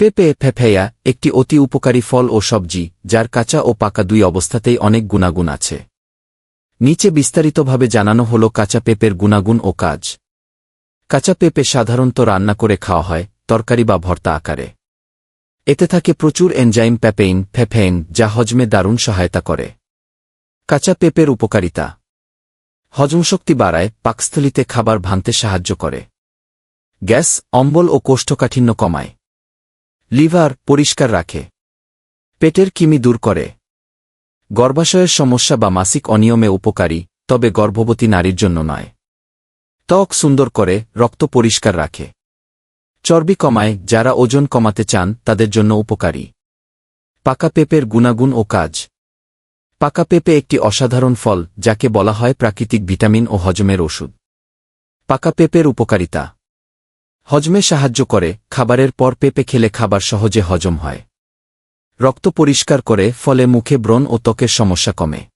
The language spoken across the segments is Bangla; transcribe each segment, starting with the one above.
পেঁপে ফেফেয়া একটি অতি উপকারী ফল ও সবজি, যার কাঁচা ও পাকা দুই অবস্থাতেই অনেক গুণাগুণ আছে। নিচে বিস্তারিতভাবে জানানো হল কাঁচা পেঁপের গুণাগুণ ও কাজ। কাঁচা পেঁপে সাধারণত রান্না করে খাওয়া হয়, তরকারি বা ভর্তা আকারে। এতে থাকে প্রচুর এনজাইম প্যাপেইন, ফেফেইন, যা হজমে দারুণ সহায়তা করে। কাঁচা পেঁপের উপকারিতা। হজমশক্তি বাড়ায়, পাকস্থলিতে খাবার ভাঙতে সাহায্য করে। গ্যাস, অম্বল ও কোষ্ঠকাঠিন্য কমায়। লিভার পরিষ্কার রাখে। পেটের কিমি দূর করে। গর্ভাশয়ের সমস্যা বা মাসিক অনিয়মে উপকারী, তবে গর্ভবতী নারীর জন্য নয়। ত্বক সুন্দর করে, রক্ত পরিষ্কার রাখে। চর্বি কমায়, যারা ওজন কমাতে চান, তাদের জন্য উপকারী। পাকা পেঁপের গুণাগুণ ও কাজ। পাকা পেঁপে একটি অসাধারণ ফল, যাকে বলা হয় প্রাকৃতিক ভিটামিন ও হজমের ওষুধ। পাকা পেঁপের উপকারিতা। হজমে সাহায্য করে, খাবারের পর পেঁপে খেলে খাবার সহজে হজম হয়। রক্ত পরিষ্কার করে, ফলে মুখে ব্রণ ও ত্বকের সমস্যা কমে।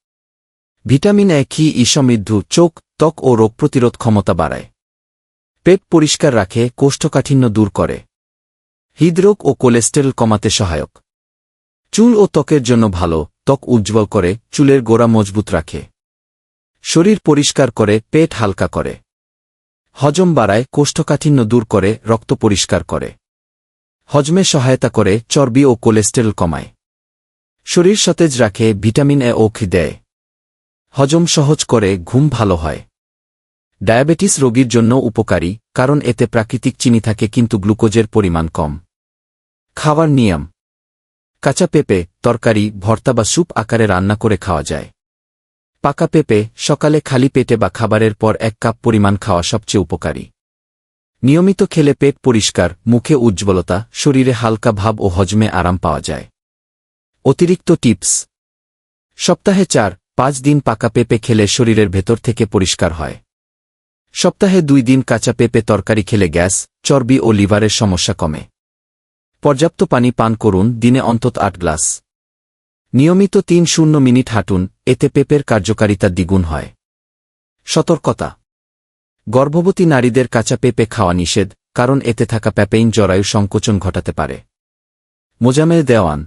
ভিটামিন এ, খি, ই চোখ, ত্বক ও রোগ প্রতিরোধ ক্ষমতা বাড়ায়। পেট পরিষ্কার রাখে, কোষ্ঠকাঠিন্য দূর করে। হৃদরোগ ও কোলেস্টেরল কমাতে সহায়ক। চুল ও ত্বকের জন্য ভালো, ত্বক উজ্জ্বল করে, চুলের গোড়া মজবুত রাখে। শরীর পরিষ্কার করে, পেট হালকা করে। হজম বাড়ায় কোষ্ঠকাঠিন্য দূর করে, রক্ত পরিষ্কার করে। হজমে সহায়তা করে, চর্বি ও কোলেস্টেরল কমায়। শরীর সতেজ রাখে, ভিটামিন এ ও দেয়। হজম সহজ করে, ঘুম ভালো হয়। ডায়াবেটিস রোগীর জন্য উপকারী, কারণ এতে প্রাকৃতিক চিনি থাকে কিন্তু গ্লুকোজের পরিমাণ কম। খাওয়ার নিয়ম। কাঁচা পেঁপে, তরকারি, ভর্তা বা স্যুপ আকারে রান্না করে খাওয়া যায়। পাকা পেঁপে, সকালে খালি পেটে বা খাবারের পর এক কাপ পরিমাণ খাওয়া সবচেয়ে উপকারী। নিয়মিত খেলে পেট পরিষ্কার, মুখে উজ্জ্বলতা, শরীরে হালকা ভাব ও হজমে আরাম পাওয়া যায়। অতিরিক্ত টিপস। সপ্তাহে চার, পাঁচ দিন পাকা পেঁপে খেলে শরীরের ভেতর থেকে পরিষ্কার হয়। সপ্তাহে দুই দিন কাঁচা পেঁপে তরকারি খেলে গ্যাস, চর্বি ও লিভারের সমস্যা কমে। পর্যাপ্ত পানি পান করুন, দিনে অন্তত আট গ্লাস। নিয়মিত তিন শূন্য মিনিট হাঁটুন, এতে পেপের কার্যকারিতা দ্বিগুণ হয়। সতর্কতা। গর্ভবতী নারীদের কাঁচা পেপে খাওয়া নিষেধ, কারণ এতে থাকা প্যাপেইন জরায়ু সংকোচন ঘটাতে পারে। মোজামেল দেওয়ান।